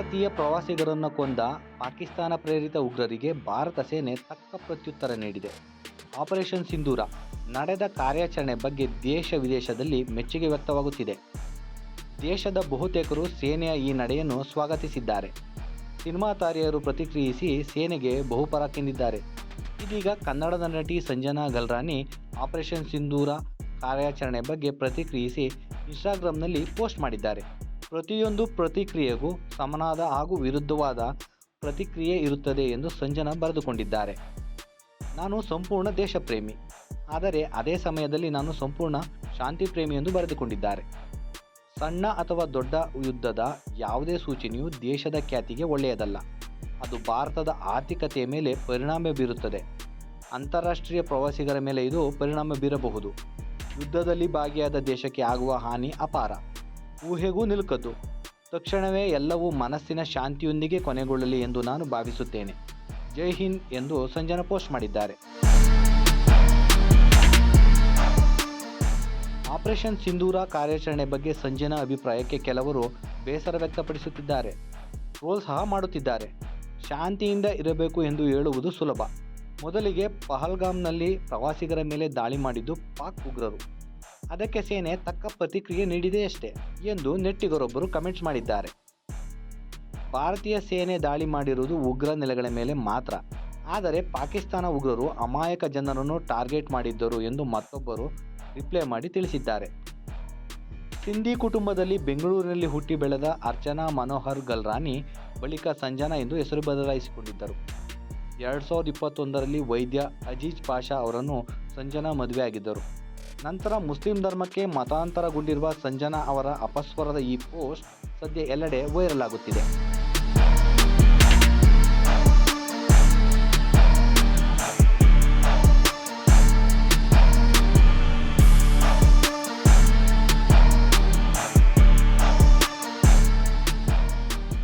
ಭಾರತೀಯ ಪ್ರವಾಸಿಗರನ್ನು ಕೊಂದ ಪಾಕಿಸ್ತಾನ ಪ್ರೇರಿತ ಉಗ್ರರಿಗೆ ಭಾರತ ಸೇನೆ ತಕ್ಕ ಪ್ರತ್ಯುತ್ತರ ನೀಡಿದೆ. ಆಪರೇಷನ್ ಸಿಂಧೂರ ನಡೆದ ಕಾರ್ಯಾಚರಣೆ ಬಗ್ಗೆ ದೇಶ ವಿದೇಶದಲ್ಲಿ ಮೆಚ್ಚುಗೆ ವ್ಯಕ್ತವಾಗುತ್ತಿದೆ. ದೇಶದ ಬಹುತೇಕರು ಸೇನೆಯ ಈ ನಡೆಯನ್ನು ಸ್ವಾಗತಿಸಿದ್ದಾರೆ. ಸಿನಿಮಾ ತಾರೆಯರು ಪ್ರತಿಕ್ರಿಯಿಸಿ ಸೇನೆಗೆ ಬಹುಪರಾಕೆಂದಿದ್ದಾರೆ ಇದೀಗ ಕನ್ನಡದ ನಟಿ ಸಂಜನಾ ಗಲ್ರಾನಿ ಆಪರೇಷನ್ ಸಿಂಧೂರ ಕಾರ್ಯಾಚರಣೆ ಬಗ್ಗೆ ಪ್ರತಿಕ್ರಿಯಿಸಿ ಇನ್ಸ್ಟಾಗ್ರಾಂನಲ್ಲಿ ಪೋಸ್ಟ್ ಮಾಡಿದ್ದಾರೆ. ಪ್ರತಿಯೊಂದು ಪ್ರತಿಕ್ರಿಯೆಗೂ ಸಮನಾದ ಹಾಗೂ ವಿರುದ್ಧವಾದ ಪ್ರತಿಕ್ರಿಯೆ ಇರುತ್ತದೆ ಎಂದು ಸಂಜನಾ ಬರೆದುಕೊಂಡಿದ್ದಾರೆ. ನಾನು ಸಂಪೂರ್ಣ ದೇಶಪ್ರೇಮಿ, ಆದರೆ ಅದೇ ಸಮಯದಲ್ಲಿ ನಾನು ಸಂಪೂರ್ಣ ಶಾಂತಿ ಪ್ರೇಮಿ ಎಂದು ಬರೆದುಕೊಂಡಿದ್ದಾರೆ. ಸಣ್ಣ ಅಥವಾ ದೊಡ್ಡ ಯುದ್ಧದ ಯಾವುದೇ ಸೂಚನೆಯು ದೇಶದ ಖ್ಯಾತಿಗೆ ಒಳ್ಳೆಯದಲ್ಲ. ಅದು ಭಾರತದ ಆರ್ಥಿಕತೆಯ ಮೇಲೆ ಪರಿಣಾಮ ಬೀರುತ್ತದೆ. ಅಂತಾರಾಷ್ಟ್ರೀಯ ಪ್ರವಾಸಿಗರ ಮೇಲೆ ಇದು ಪರಿಣಾಮ ಬೀರಬಹುದು. ಯುದ್ಧದಲ್ಲಿ ಭಾಗಿಯಾದ ದೇಶಕ್ಕೆ ಆಗುವ ಹಾನಿ ಅಪಾರ. ಊಹೆಗೂ ನಿಲುಕದ್ದು. ತಕ್ಷಣವೇ ಎಲ್ಲವೂ ಮನಸ್ಸಿನ ಶಾಂತಿಯೊಂದಿಗೆ ಕೊನೆಗೊಳ್ಳಲಿ ಎಂದು ನಾನು ಭಾವಿಸುತ್ತೇನೆ. ಜೈ ಹಿಂದ್ ಎಂದು ಸಂಜನಾ ಪೋಸ್ಟ್ ಮಾಡಿದ್ದಾರೆ. ಆಪರೇಷನ್ ಸಿಂಧೂರ ಕಾರ್ಯಾಚರಣೆ ಬಗ್ಗೆ ಸಂಜನಾ ಅಭಿಪ್ರಾಯಕ್ಕೆ ಕೆಲವರು ಬೇಸರ ವ್ಯಕ್ತಪಡಿಸುತ್ತಿದ್ದಾರೆ. ಟ್ರೋಲ್ ಸಹ ಮಾಡುತ್ತಿದ್ದಾರೆ. ಶಾಂತಿಯಿಂದ ಇರಬೇಕು ಎಂದು ಹೇಳುವುದು ಸುಲಭ. ಮೊದಲಿಗೆ ಪಹಲ್ಗಾಮ್ನಲ್ಲಿ ಪ್ರವಾಸಿಗರ ಮೇಲೆ ದಾಳಿ ಮಾಡಿದ್ದು ಪಾಕ್ ಉಗ್ರರು. ಅದಕ್ಕೆ ಸೇನೆ ತಕ್ಕ ಪ್ರತಿಕ್ರಿಯೆ ನೀಡಿದೆಯಷ್ಟೇ ಎಂದು ನೆಟ್ಟಿಗರೊಬ್ಬರು ಕಮೆಂಟ್ಸ್ ಮಾಡಿದ್ದಾರೆ. ಭಾರತೀಯ ಸೇನೆ ದಾಳಿ ಮಾಡಿರುವುದು ಉಗ್ರ ನೆಲೆಗಳ ಮೇಲೆ ಮಾತ್ರ. ಆದರೆ ಪಾಕಿಸ್ತಾನ ಉಗ್ರರು ಅಮಾಯಕ ಜನರನ್ನು ಟಾರ್ಗೆಟ್ ಮಾಡಿದ್ದರು ಎಂದು ಮತ್ತೊಬ್ಬರು ರಿಪ್ಲೈ ಮಾಡಿ ತಿಳಿಸಿದ್ದಾರೆ. ಸಿಂಧಿ ಕುಟುಂಬದಲ್ಲಿ ಬೆಂಗಳೂರಿನಲ್ಲಿ ಹುಟ್ಟಿ ಬೆಳೆದ ಅರ್ಚನಾ ಮನೋಹರ್ ಗಲ್ರಾನಿ ಬಳಿಕ ಸಂಜನಾ ಎಂದು ಹೆಸರು ಬದಲಾಯಿಸಿಕೊಂಡಿದ್ದರು. ಎರಡು ಸಾವಿರದ ಇಪ್ಪತ್ತೊಂದರಲ್ಲಿ ವೈದ್ಯ ಅಜೀಜ್ ಪಾಷಾ ಅವರನ್ನು ಸಂಜನಾ ಮದುವೆಯಾಗಿದ್ದರು. ನಂತರ ಮುಸ್ಲಿಂ ಧರ್ಮಕ್ಕೆ ಮತಾಂತರಗೊಂಡಿರುವ ಸಂಜನಾ ಅವರ ಅಪಸ್ವರದ ಈ ಪೋಸ್ಟ್ ಸದ್ಯ ಎಲ್ಲೆಡೆ ವೈರಲ್ ಆಗುತ್ತಿದೆ.